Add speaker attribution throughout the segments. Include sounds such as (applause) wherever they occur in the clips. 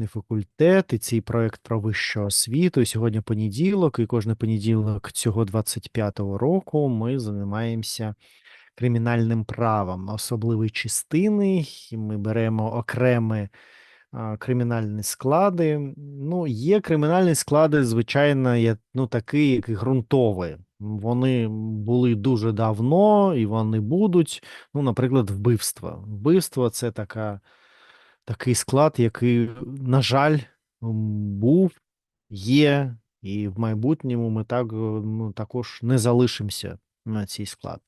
Speaker 1: медичний факультет і цей проект про вищу освіту. Сьогодні понеділок, і кожен понеділок цього 25-го року ми займаємося кримінальним правом особливої частини. і Ми беремо окремі кримінальні склади. Ну, є кримінальні склади, звичайно, є, ну, такі, як і ґрунтові. Вони були дуже давно і вони будуть. Ну, наприклад, вбивство. Вбивство це така, такий склад, який, на жаль, був, є, і в майбутньому ми так, е, ну, також не залишимося на цей склад.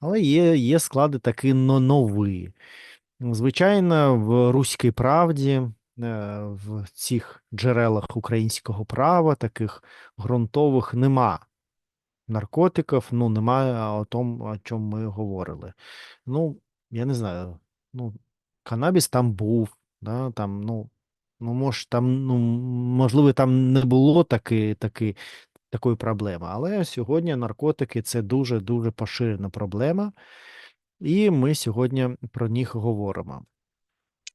Speaker 1: Але є, є склади такі нові. Звичайно, в Руській правді, е, в цих джерелах українського права, таких ґрунтових, нема наркотиків, ну, немає о том, о чому ми говорили. Ну, я не знаю, ну, канабіс там був, да, там, ну, ну, може, там, ну, можливо, там не було таки, таки, такої проблеми, але сьогодні наркотики це дуже-дуже поширена проблема, і ми сьогодні про них говоримо.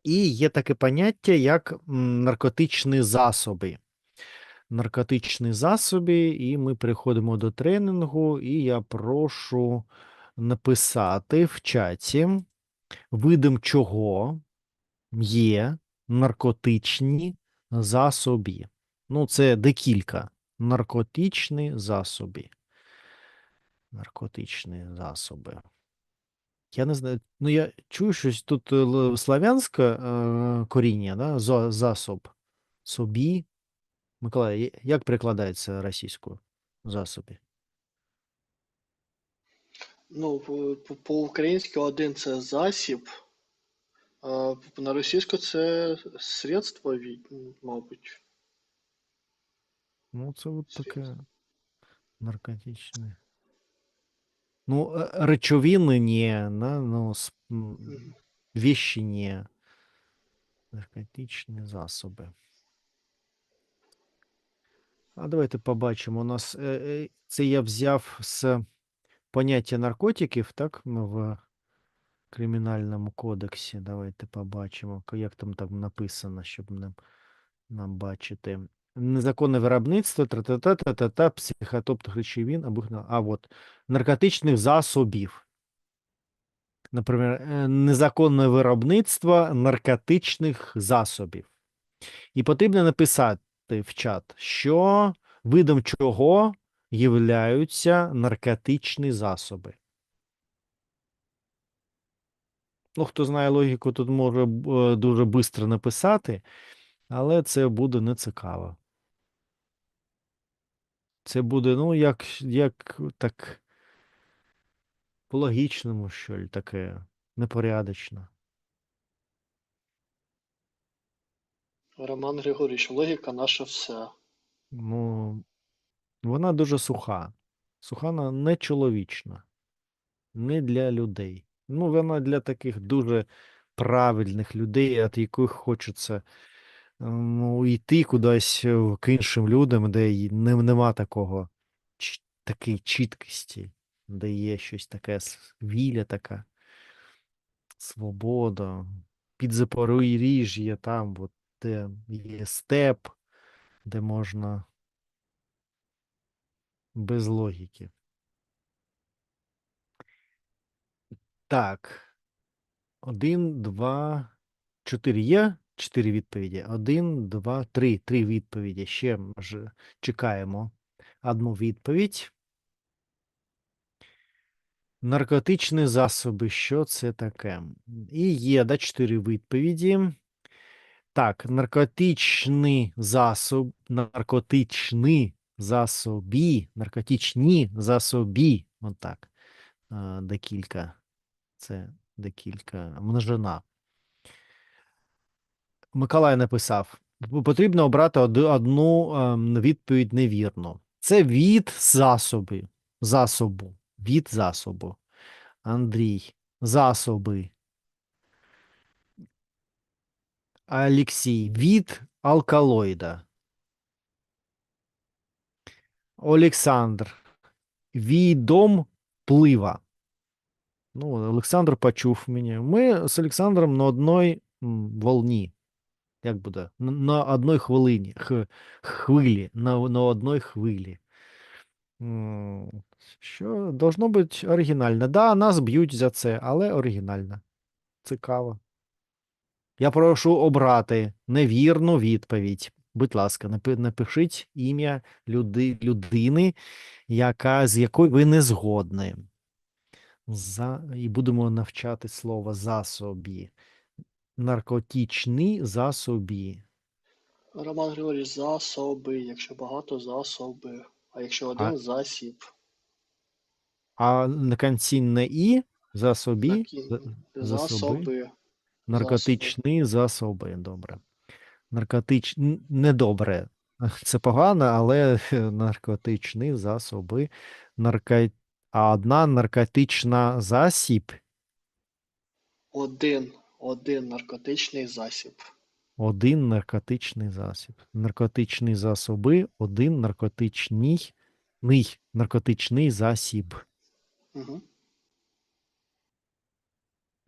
Speaker 1: І є таке поняття, як наркотичні засоби. Наркотичні засоби, і ми переходимо до тренінгу, і я прошу написати в чаті, видом чого є наркотичні засоби. Ну, це декілька. Наркотичні засоби. Наркотичні засоби. Я не знаю. Ну, я чую щось тут е, славянське е, коріння, да? засоб. Собі. Миколай, як перекладається російською засоби?
Speaker 2: Ну, по- по- по-українськи один це засіб, на російську це средство, мабуть.
Speaker 1: Ну, це от таке наркотичне. Ну, е, речовини ні, да? ну, вещи ні. Наркотичні засоби. А давайте побачимо. У нас е, е, це я взяв з поняття наркотиків, так? В Кримінальному кодексі. Давайте побачимо, як там там написано, щоб нам, нам бачити. Незаконне виробництво, та-та-та, та-та-та, психотропних речовин, або, а от, наркотичних засобів. Наприклад, е, незаконне виробництво наркотичних засобів. І потрібно написати в чат, що видом чого являються наркотичні засоби. Ну, хто знає логіку, тут може е, дуже швидко написати, але це буде не цікаво. Це буде, ну, як, як так по-логічному, що ли, таке непорядочно.
Speaker 2: Роман Григорійович, логіка наше все.
Speaker 1: Ну, вона дуже суха. Суха вона не чоловічна, не для людей. Ну, вона для таких дуже правильних людей, від яких хочеться ну, йти кудись е, к іншим людям, де нема такого такої чіткості, де є щось таке віля така, свобода. Під Запоріжжя, там, от, де є степ, де можна без логіки. Так. Один, два, чотири є. Чотири відповіді. Один, два, три. Три відповіді. Ще може чекаємо одну відповідь. Наркотичні засоби. Що це таке? І є, да, чотири відповіді. Так, наркотичний засоб, наркотичні засоби, наркотичні засоби. Отак. Е, Декілька. Це декілька множина. Миколай написав: потрібно обрати одну ем, відповідь невірно. Це від засоби. Засобу. Від засобу. Андрій. Засоби. Олексій. Від алкалоїда. Олександр. Відом плива. Ну, Олександр почув мене. Ми з Олександром на одній волні. Як буде? На одній хвилині. Х, хвилі. На, на одній хвилі. Що должно бути оригінально. Да, нас б'ють за це, але оригінально. Цікаво. Я прошу обрати невірну відповідь. Будь ласка, напишіть ім'я люди, людини, яка, з якою ви не згодні. За, і будемо навчати слово засобі. Наркотичні засобі.
Speaker 2: Роман Григорійович, засоби, якщо багато засоби, а якщо один
Speaker 1: А-
Speaker 2: засіб,
Speaker 1: А на кінці не і засобі,
Speaker 2: на кін-
Speaker 1: за- засоби.
Speaker 2: засоби,
Speaker 1: Наркотичні засоби. Добре. Наркотич... н- Недобре. Це погано, але (laughs) наркотичні засоби. Нарко... А одна наркотична засіб,
Speaker 2: один, один наркотичний засіб.
Speaker 1: один наркотичний засіб. Наркотичні засоби, один наркотичний ний наркотичний засіб.
Speaker 2: Угу.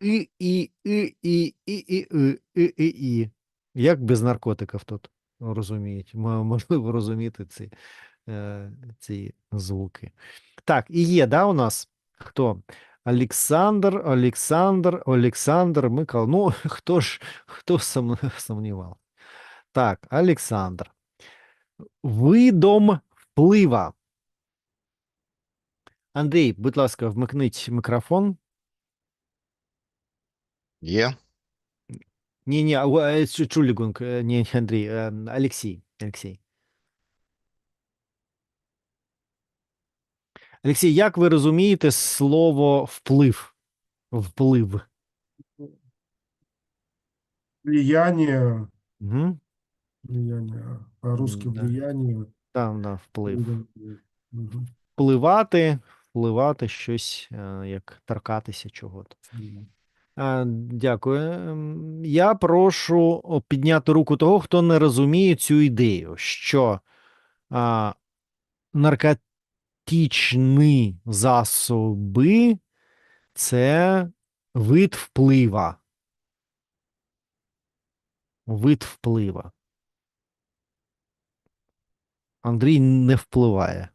Speaker 1: І, і, і, і, і, і, і, і, і, і. Як без наркотиків тут розуміють? Можливо розуміти ці, е, ці звуки. Так, і є, да, у нас хто? Олександр, Олександр, Олександр Микол. Ну, (laughs) хто ж, хто сум- (laughs) сумнівав? Так, Олександр. Видом вплива. Андрій, будь ласка, вмикніть мікрофон.
Speaker 3: Є.
Speaker 1: Не, не, а, э, Чу- Чулигунг, э, Алексій, як ви розумієте слово вплив? Вплив.
Speaker 4: Влияние,
Speaker 1: Угу.
Speaker 4: влияние, по-русски
Speaker 1: да.
Speaker 4: влияние.
Speaker 1: Там, да, вплив.
Speaker 4: Мгм.
Speaker 1: Впливати, впливати щось, е, як торкатися чого-то. А, Дякую. Ем, Я прошу підняти руку того, хто не розуміє цю ідею, що а, наркотичні засоби це вид вплива. Вид вплива. Андрій не впливає.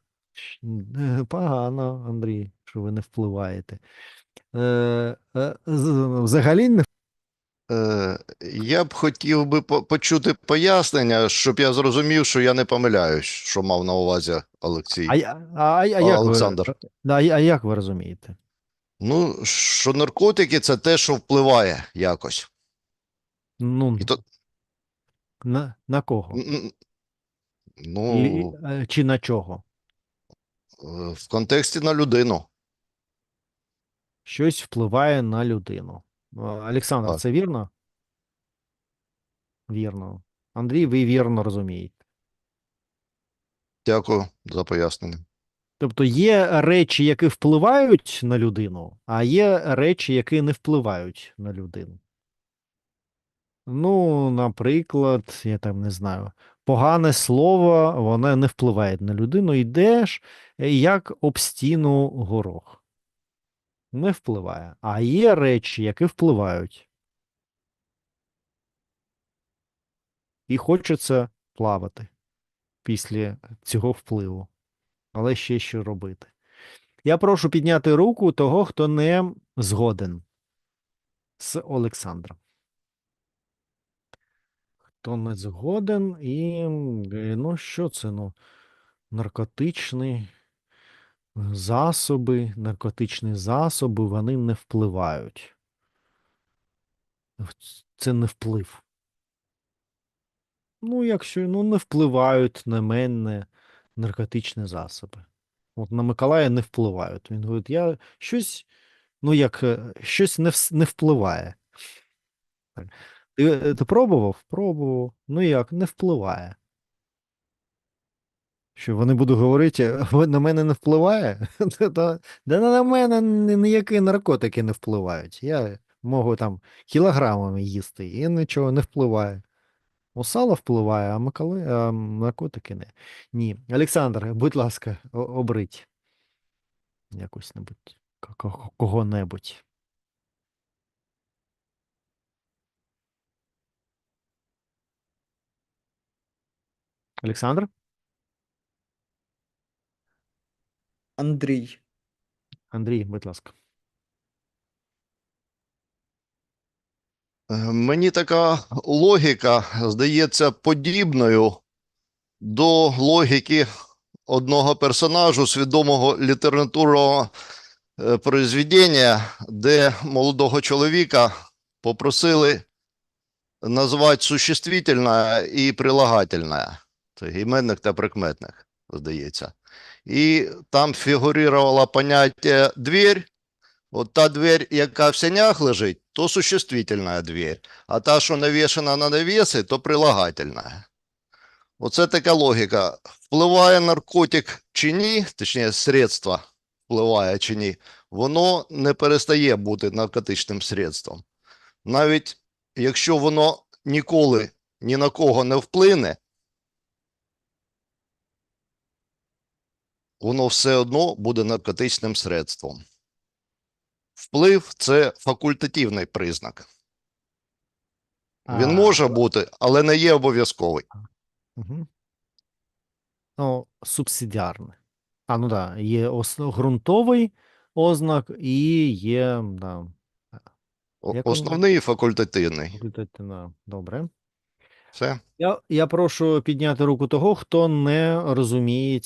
Speaker 1: Е, Погано, Андрій, що ви не впливаєте. Е, е, Взагалі не
Speaker 3: я б хотів би почути пояснення, щоб я зрозумів, що я не помиляюсь, що мав на увазі Олексій.
Speaker 1: А, а, а, як
Speaker 3: Олександр.
Speaker 1: ви, а а як ви розумієте?
Speaker 3: Ну, що наркотики це те, що впливає якось.
Speaker 1: Ну,
Speaker 3: І то,
Speaker 1: на, на кого?
Speaker 3: ну,
Speaker 1: І, е, чи на чого?
Speaker 3: е, в контексті на людину.
Speaker 1: Щось впливає на людину. Олександр,
Speaker 3: Так.
Speaker 1: це вірно? Вірно. Андрій, ви вірно розумієте.
Speaker 3: Дякую за пояснення.
Speaker 1: Тобто є речі, які впливають на людину, а є речі, які не впливають на людину. Ну, наприклад, я там не знаю, погане слово, воно не впливає на людину. Йдеш, як об стіну горох. Не впливає. А є речі, які впливають. І хочеться плавати після цього впливу. Але ще що робити. Я прошу підняти руку того, хто не згоден з Олександром. Хто не згоден, і ну що це? Ну, наркотичні засоби, наркотичні засоби, вони не впливають. Це не вплив. Ну, якщо ну, не впливають на мене наркотичні засоби. От на Миколая не впливають. Він говорить, я щось, ну як, е, щось не, не впливає. Ти, е, ти пробував? Пробував. Ну як, не впливає. Що вони будуть говорити, на мене не впливає? (laughs) Да на мене ніякі наркотики не впливають. Я можу там кілограмами їсти і нічого не впливає. У сало впливає, а Миколай, а наркотики не. Ні. Олександр, будь ласка, обрить якусь небудь, ко- ко- кого-небудь. Олександр?
Speaker 5: Андрій.
Speaker 1: Андрій, будь ласка.
Speaker 3: Е, Мені така логіка здається подібною до логіки одного персонажу свідомого літературного е, произведення, де молодого чоловіка попросили назвати существительне і прилагательне. Це іменник та прикметник, здається. І там фігурувало поняття «двір», От та дверь, яка в сенях лежить, то существительная дверь, а та, що навішана на навіси, то прилагательная. Оце така логіка. Впливає наркотик чи ні, точніше, средство впливає чи ні, воно не перестає бути наркотичним средством. Навіть якщо воно ніколи ні на кого не вплине, воно все одно буде наркотичним средством. Вплив це факультативний признак. Він
Speaker 1: А,
Speaker 3: може бути, але не є обов'язковий.
Speaker 1: Угу. Ну, субсидіарне. А, ну так, да, є ос- ґрунтовий ознак і є, да, Як?
Speaker 3: Основний і факультативний.
Speaker 1: факультативна. Добре.
Speaker 3: Все.
Speaker 1: Я, я прошу підняти руку того, хто не розуміє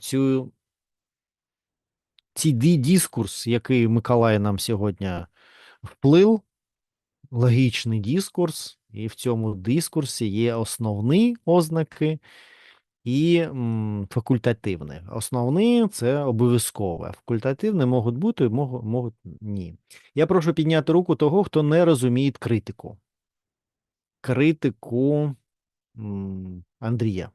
Speaker 1: цю, цей дискурс, який Миколай нам сьогодні вплив, логічний дискурс, і в цьому дискурсі є основні ознаки і факультативне. Основні це обов'язкове. Факультативне можуть бути, можуть, можуть ні. Я прошу підняти руку того, хто не розуміє критику. Критику Андрія.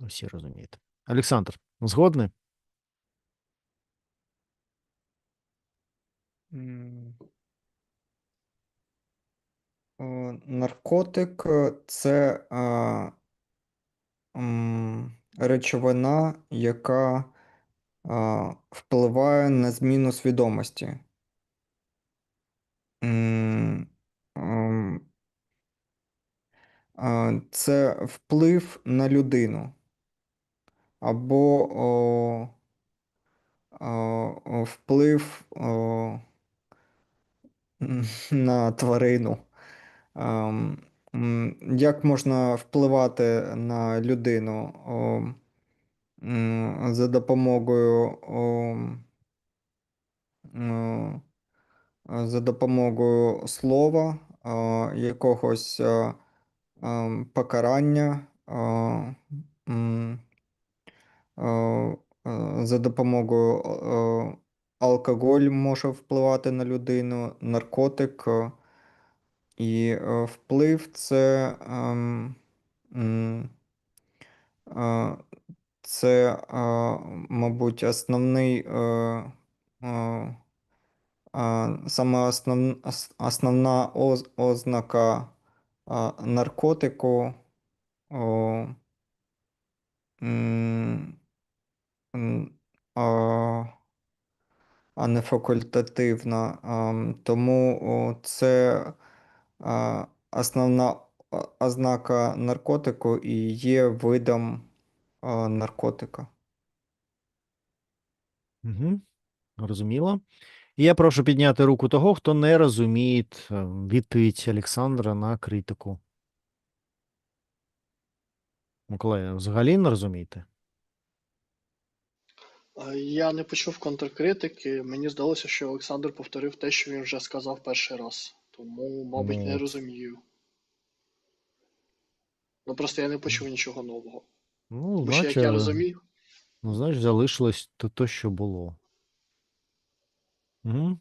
Speaker 1: Всі розумієте. Олександр, згодний?
Speaker 5: Е, Наркотик е, це е, м, речовина, яка е, впливає на зміну свідомості. Ем, е, Це вплив на людину або о, вплив о, (laughs) на тварину. Ем, Як можна впливати на людину за допомогою за допомогою слова, якогось ем, покарання, за допомогою е, алкоголь може впливати на людину, наркотик. е, І е, вплив це, ем, е, це, е, мабуть, основний, е, е, е, саме основ, основна ознака е, наркотику, а, не факультативна. Тому це основна ознака наркотику і є видом наркотика.
Speaker 1: Угу. Розуміло. І я прошу підняти руку того, хто не розуміє е, відповідь Олександра на критику. Миколай, взагалі не розумієте?
Speaker 2: Я не почув контркритики. Мені здалося, що Олександр повторив те, що він вже сказав перший раз. Тому, мабуть,
Speaker 1: Ну,
Speaker 2: не
Speaker 1: от.
Speaker 2: розумію. Ну просто я не почув нічого нового.
Speaker 1: Ну,
Speaker 2: Тому що, як я розумію,
Speaker 1: ну, значить, залишилось то, то що було. Угу.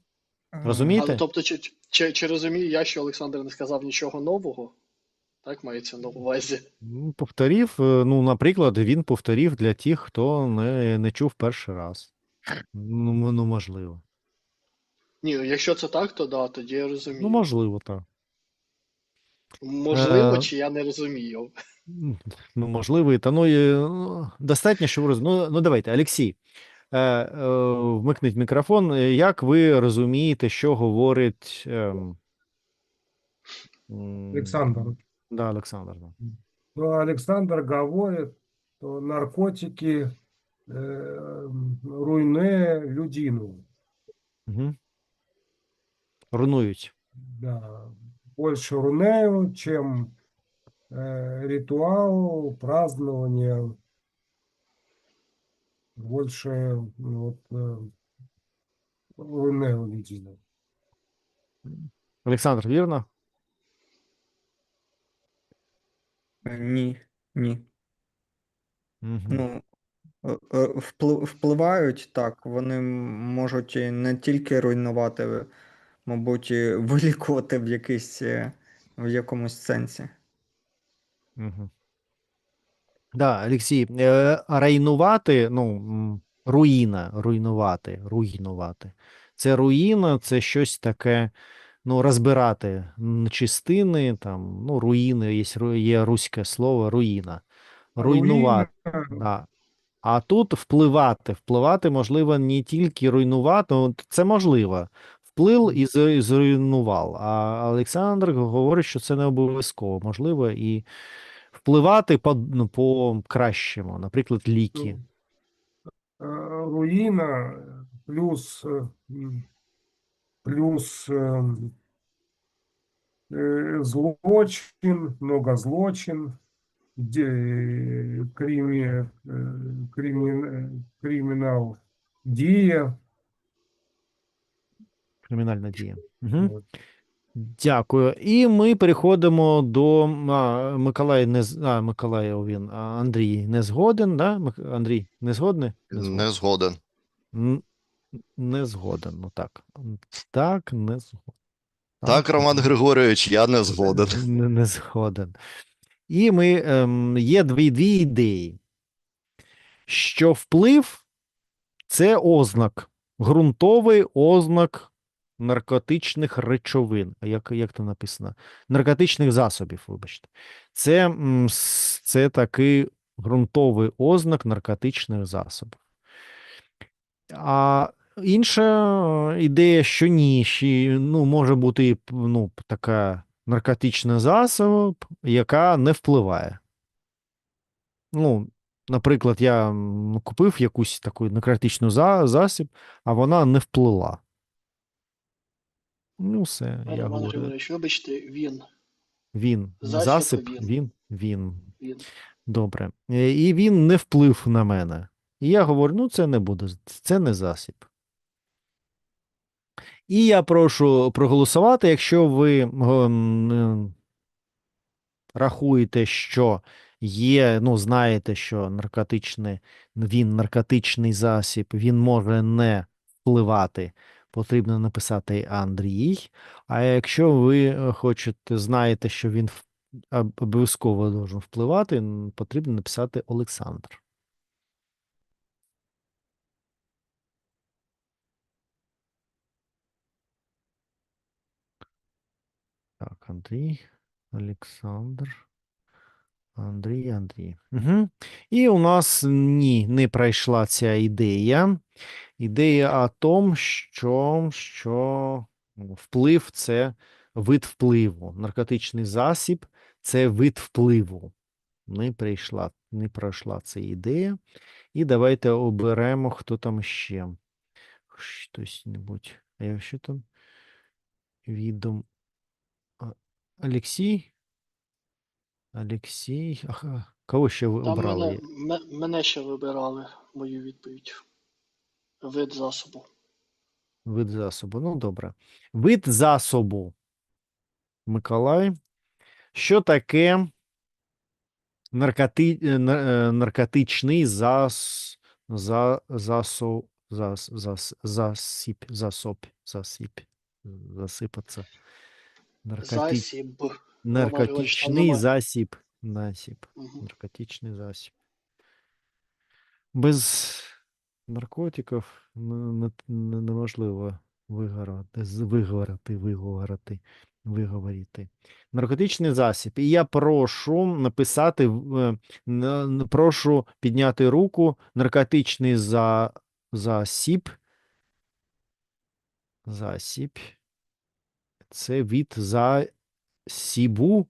Speaker 1: Розумієте?
Speaker 2: але тобто, чи, чи, чи розумію я, що Олександр не сказав нічого нового? Так мається на увазі.
Speaker 1: Ну, Повторів, е, ну, наприклад, він повторів для тих, хто не, не чув перший раз. Ну, ну, можливо.
Speaker 2: Ні, якщо це так, то да, тоді я розумію.
Speaker 1: Ну, можливо, так.
Speaker 2: Можливо,
Speaker 1: Е,
Speaker 2: чи я не розумію. (laughs)
Speaker 1: Ну, можливо, і та ну, і, ну, достатньо, що ви роз... ну, ну, давайте, Олексій, е, е, вмикніть мікрофон. Е, Як ви розумієте, що говорить ем, м,
Speaker 4: Олександр.
Speaker 1: Да, Олександр. Да.
Speaker 4: то Александр говорит, что наркотики э, руйне людину.
Speaker 1: Угу. Руйнують.
Speaker 4: Да, больше рунею, чем э, ритуал, празднование. Больше ну, вот, э, рунею людину.
Speaker 1: Олександр, вірно?
Speaker 5: Ні, ні.
Speaker 1: Угу.
Speaker 5: Ну, е, е, впли- впливають так, вони можуть і не тільки руйнувати, мабуть, і (laughs) вилікувати в якийсь, е, в якомусь сенсі.
Speaker 1: Угу. Да, Олексій, е, райнувати, ну, м, руїна, руйнувати, руйнувати. Це руїна, це щось таке, ну, розбирати частини, там, ну, руїни, є, є руське слово руїна. Руйнувати.
Speaker 4: Руина,
Speaker 1: Да. А тут впливати. Впливати можливо не тільки руйнувати, ну, це можливо. Вплив і зруйнував. А Олександр говорить, що це не обов'язково. Можливо, і впливати по, ну, по кращому, наприклад, ліки.
Speaker 4: э, руина плюс э, плюс эм, э, злочин, много злочин, где крими, э, крими- криминал, дия.
Speaker 1: Кримінальна дія. Угу.
Speaker 4: Вот.
Speaker 1: Дякую. І ми переходимо до а, Миколай не з- а, Миколаїв він. А Андрій не згоден, да? Мик- Андрій, не згодний?
Speaker 3: Не згоден.
Speaker 1: Н- Не згоден, ну так. Так, не згоден.
Speaker 3: Так, Роман Григорович, я не згоден.
Speaker 1: Не, не згоден. І ми, ем, є дві, дві ідеї, що вплив це ознак, ґрунтовий ознак наркотичних речовин. А Як, як це написано? Наркотичних засобів, вибачте. Це, це такий ґрунтовий ознак наркотичних засобів. А інша ідея, що ні, ще, ну, може бути ну, така наркотичний засоб, яка не впливає. Ну, наприклад, я купив якусь таку наркотичну за, засіб, а вона не вплила. Ну, все, я
Speaker 2: Роман
Speaker 1: говорю.
Speaker 2: Григорович, вибачте, він.
Speaker 1: Він,
Speaker 2: Засіб
Speaker 1: засіб,
Speaker 2: він.
Speaker 1: він, він.
Speaker 2: він.
Speaker 1: Добре. Е, І він не вплив на мене. І я говорю: ну, це не буде, це не засіб. І я прошу проголосувати, якщо ви е, рахуєте, що є, ну, знаєте, що наркотичний, він наркотичний засіб, він може не впливати, потрібно написати Андрій. А якщо ви е, хочете, знаєте, що він обов'язково должен впливати, потрібно написати Олександр. Так, Андрій, Олександр. Андрій, Андрій. Угу. І у нас ні, не пройшла ця ідея. Ідея о том, що, що ну, вплив це вид впливу. Наркотичний засіб це вид впливу. Не прийшла, не пройшла ця ідея. І давайте оберемо, хто там ще. Хтось небудь. А я що там? Відом. Олексій? Олексій. Ага. Кого ще ви
Speaker 2: Там
Speaker 1: обрали?
Speaker 2: мене, мене ще вибирали мою відповідь. Вид засобу.
Speaker 1: Вид засобу. Ну, добре. Вид засобу. Миколай. Що таке наркоти... е, е, наркотичний зас... за... засо... зас... зас... засіб, засоб, засіб, засипаться. Наркоти...
Speaker 2: Засіб.
Speaker 1: Наркотичний засіб. Насіб.
Speaker 2: Мгм.
Speaker 1: Наркотичний засіб. Без наркотиків неможливо вигорати, з- виговорити. Наркотичний засіб. І я прошу написати, е, прошу підняти руку. Наркотичний за, засіб. Засіб. Це від засібу.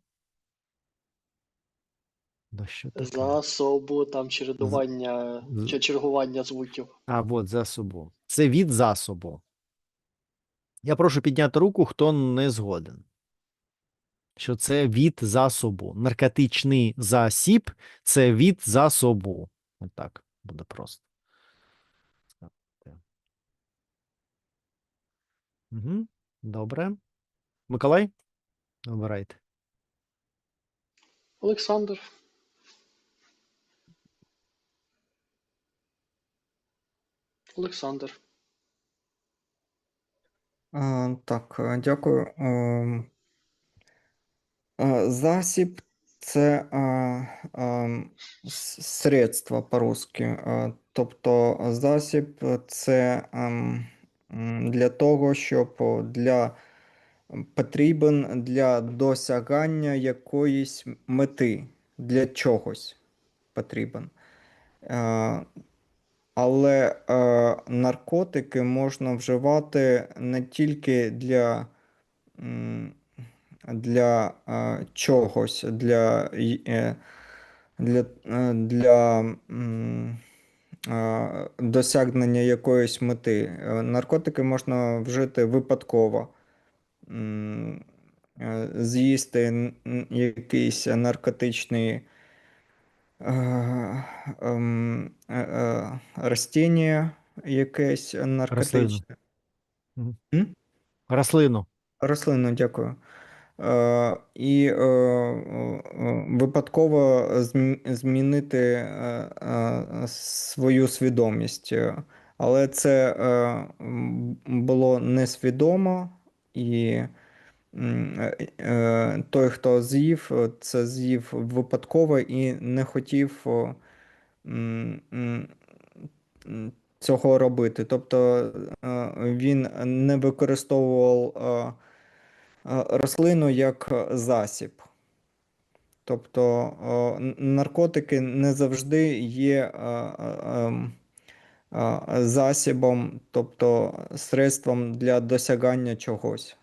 Speaker 1: Да що таке?
Speaker 2: Засобу, там чередування,
Speaker 1: з-
Speaker 2: чи чергування звуків.
Speaker 1: А, от засобу. Це від засобу. Я прошу підняти руку, хто не згоден. Що це від засобу. Наркотичний засіб це від засобу. Отак буде просто. Угу. Добре. Миколай? Обирайте.
Speaker 2: Олександр. Олександр.
Speaker 5: А, так, е, дякую. Ем, е, Засіб це а, ем, с- средство по-русски. Е, Тобто засіб це ем, м, для того, щоб для потрібен для досягання якоїсь мети, для чогось потрібен. Е, Але е, наркотики можна вживати не тільки для, для е, чогось, для, для, для досягнення якоїсь мети. Наркотики можна вжити випадково. Е, З'їсти якийсь наркотичний е, ем, е, растіння якесь наркотичне.
Speaker 1: Рослину.
Speaker 5: Рослину, дякую. Е, і випадково змінити свою свідомість. Але це було несвідомо, і е, е, той, хто з'їв, е, це з'їв випадково і не хотів цього робити. Тобто він не використовував рослину як засіб. Тобто наркотики не завжди є ем, засібом, тобто средством для досягання чогось.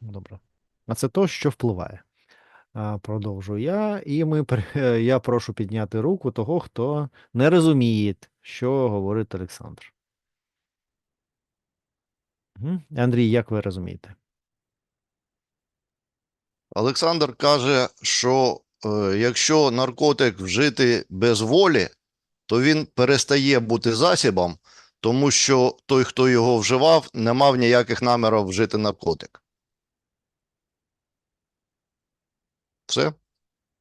Speaker 1: Добре. А це то, що впливає. Продовжую я, і ми, (laughs) я прошу підняти руку того, хто не розуміє, що говорить Олександр. Андрій, як ви розумієте?
Speaker 3: Олександр каже, що е, якщо наркотик вжити без волі, то він перестає бути засібом, тому що той, хто його вживав, не мав ніяких намірів вжити наркотик. Все?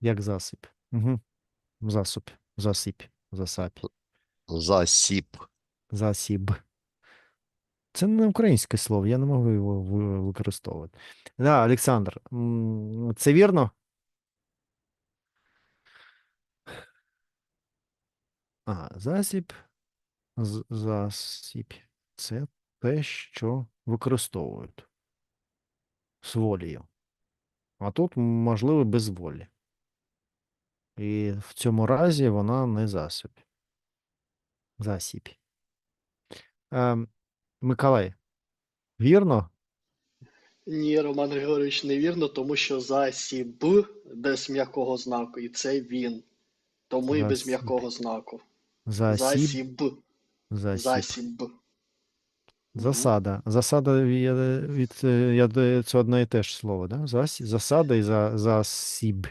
Speaker 1: Як засіб? Угу. Засіб, засіб, засаб,
Speaker 3: Засіб.
Speaker 1: засіб. Це не українське слово, я не можу його використовувати. Да, Олександр, це вірно? Ага, засіб, засіб. Це те, що використовують з волею. А тут, можливо, без волі. І в цьому разі вона не засіб. Засіб. Ем, Миколай, вірно?
Speaker 2: Ні, Роман Григорович, невірно, тому що засіб без м'якого знаку, і це він. Тому і без м'якого знаку.
Speaker 1: Засіб.
Speaker 2: Засіб.
Speaker 1: Засіб. Засада. Засада від, від е, я це одне і те ж слово, да? Зас, засада і за, засіб.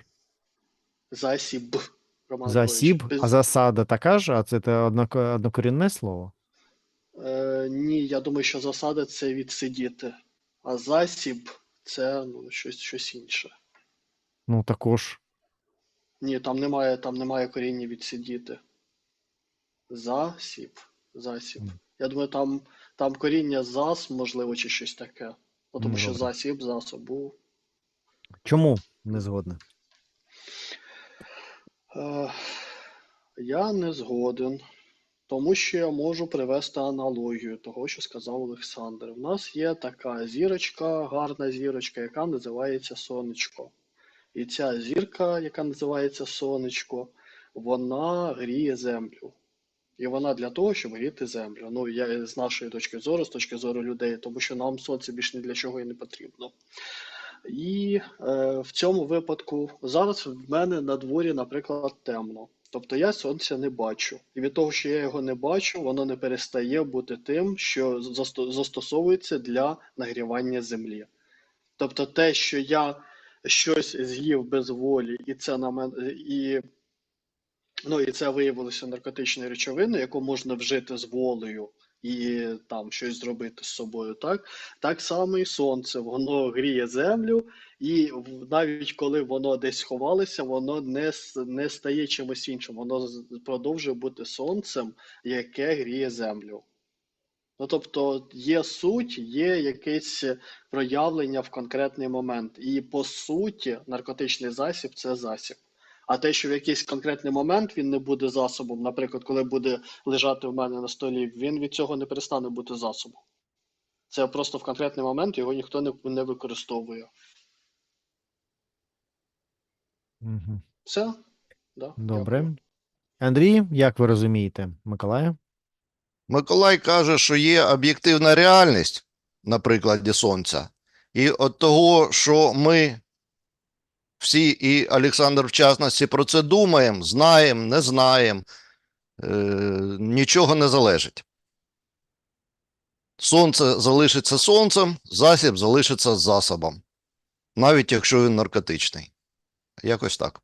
Speaker 2: Засіб. Роман
Speaker 1: Засіб,
Speaker 2: Григорович.
Speaker 1: а
Speaker 2: Без-
Speaker 1: засада така ж, а це те однако- однокорінне слово?
Speaker 2: Е, ні, я думаю, що засада це відсидіти. А засіб це ну, щось, щось інше.
Speaker 1: Ну, також.
Speaker 2: Ні, там немає, там немає коріння відсидіти. Засіб. Засіб. Я думаю, там, там коріння зас, можливо, чи щось таке. Ну, тому що засіб, засобу.
Speaker 1: Чому не згодна?
Speaker 2: Е, я не згоден, тому що я можу привести аналогію того, що сказав Олександр. У нас є така зірочка, гарна зірочка, яка називається Сонечко. І ця зірка, яка називається Сонечко, вона гріє землю. І вона для того, щоб гріти землю. Ну, я з нашої точки зору, з точки зору людей, тому що нам сонце більш ні для чого і не потрібно. І е, в цьому випадку зараз в мене на дворі, наприклад, темно. Тобто я сонця не бачу. І від того, що я його не бачу, воно не перестає бути тим, що застосовується для нагрівання землі. Тобто те, що я щось з'їв без волі, і це на мене і, ну, і це виявилося наркотичною речовиною, яку можна вжити з волею і там щось зробити з собою, так? Так само і сонце, воно гріє землю, і навіть коли воно десь сховалося, воно не, не стає чимось іншим, воно продовжує бути сонцем, яке гріє землю. Ну, тобто є суть, є якесь проявлення в конкретний момент. І по суті, наркотичний засіб це засіб. А те, що в якийсь конкретний момент він не буде засобом, наприклад, коли буде лежати в мене на столі, він від цього не перестане бути засобом. Це просто в конкретний момент його ніхто не, не використовує.
Speaker 1: Мгм.
Speaker 2: Все? Да,
Speaker 1: Добре.
Speaker 2: дякую.
Speaker 1: Андрій, як ви розумієте, Миколая?
Speaker 3: Миколай каже, що є об'єктивна реальність на прикладі сонця, і от того, що ми всі, і Олександр в частності, про це думаємо, знаємо, не знаємо, е, нічого не залежить. Сонце залишиться сонцем, засіб залишиться засобом, навіть якщо він наркотичний. Якось так.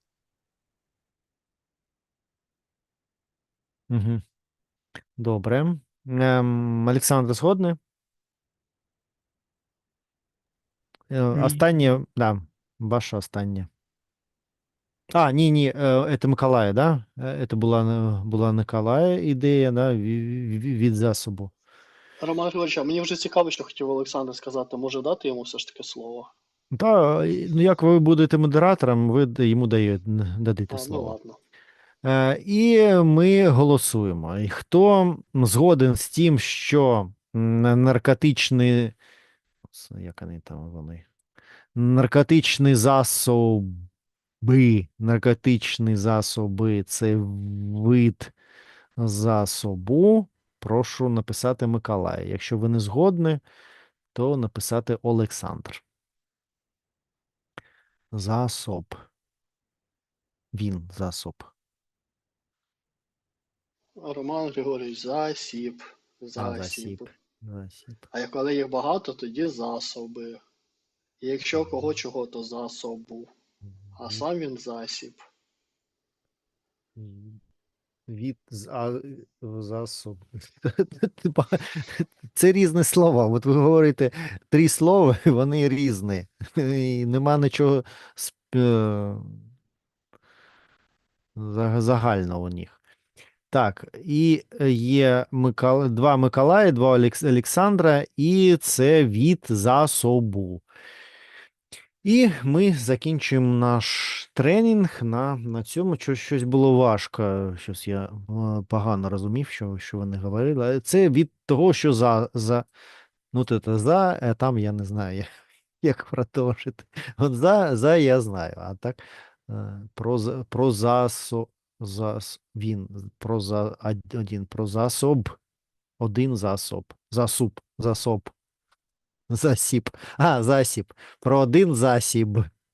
Speaker 1: Угу. Добре. Ем, Олександр, згодний? Е. Останнє, да, ваше останнє. А, ні, ні, це Миколая, да? Це була, була Миколая ідея, да, ві- ві- від засобу.
Speaker 2: Роман Григорович, а мені вже цікаво, що хотів Олександр сказати. Може дати йому все ж таки слово?
Speaker 1: Та, і, ну як ви будете модератором, ви йому дадите
Speaker 2: А, ну
Speaker 1: слово.
Speaker 2: ладно.
Speaker 1: Е, І ми голосуємо. І хто згоден з тим, що м, наркотичний, як вони там вони? Наркотичні засоби, наркотичні засоби це вид засобу. Прошу написати Миколай. Якщо ви не згодні, то написати Олександр. Засоб. Він засоб.
Speaker 2: Роман Григорович, засіб.
Speaker 1: А,
Speaker 2: Засіб.
Speaker 1: засіб. Засіб.
Speaker 2: А коли їх багато, тоді засоби. І якщо кого чого, то засобу. А сам він засіб.
Speaker 1: Від а, засоб. (laughs) Це різні слова. От ви говорите три слова, вони різні. І нема нічого е, за- загального у них. Так, і є Микола... два Миколая, два Олекс... Олександра, і це від засобу. І ми закінчуємо наш тренінг на, на цьому. Що, щось було важко. Щось я е, погано розумів, що, що вони говорили. Це від того, що за, за ну, то за, а там я не знаю, як, продовжити. От за, за я знаю, а так е, про, про засо, зас, він, про за, один, про засоб, один засоб, засуб, засоб, засіб, а, засіб, про один засіб.